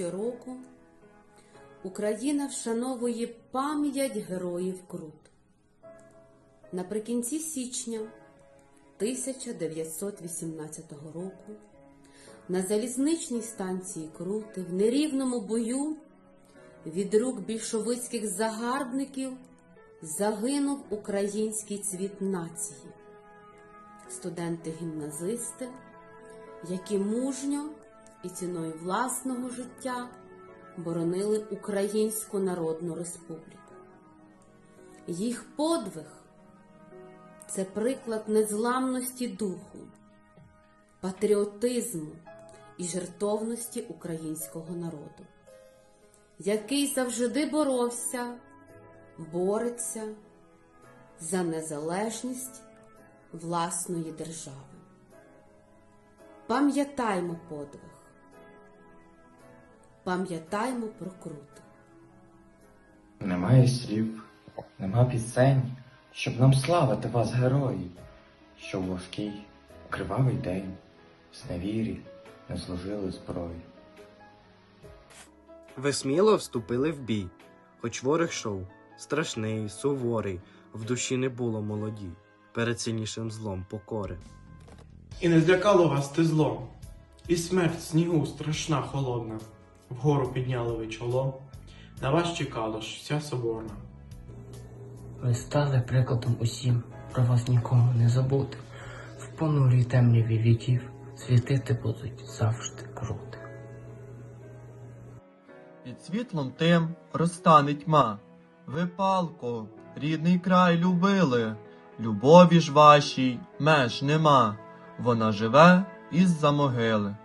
року Україна вшановує пам'ять героїв Крут. Наприкінці січня 1918 року на залізничній станції Крути в нерівному бою від рук більшовицьких загарбників загинув український цвіт нації, студенти-гімназисти, які мужньо і ціною власного життя боронили Українську Народну Республіку. Їх подвиг це приклад незламності духу, патріотизму і жертовності українського народу, який завжди боровся, бореться за незалежність власної держави. Пам'ятаймо подвиг, пам'ятаймо про крут. Немає слів, нема пісень, щоб нам славити вас, герої, що в важкий, кривавий день в зневірі не служили зброї. Ви сміло вступили в бій, хоч ворог йшов страшний, суворий, в душі не було молоді, перед сильнішим злом покори. І не злякало вас те зло, і смерть снігу страшна холодна. Вгору підняли ви чоло, на вас чекала ж вся соборна. Ви стали прикладом усім, про вас нікому не забути. В понурій темряві віків світити будуть завжди крути. Під світлом тим розтане тьма. Ви палко, рідний край любили. Любові ж вашій меж нема. Вона живе із-за могили.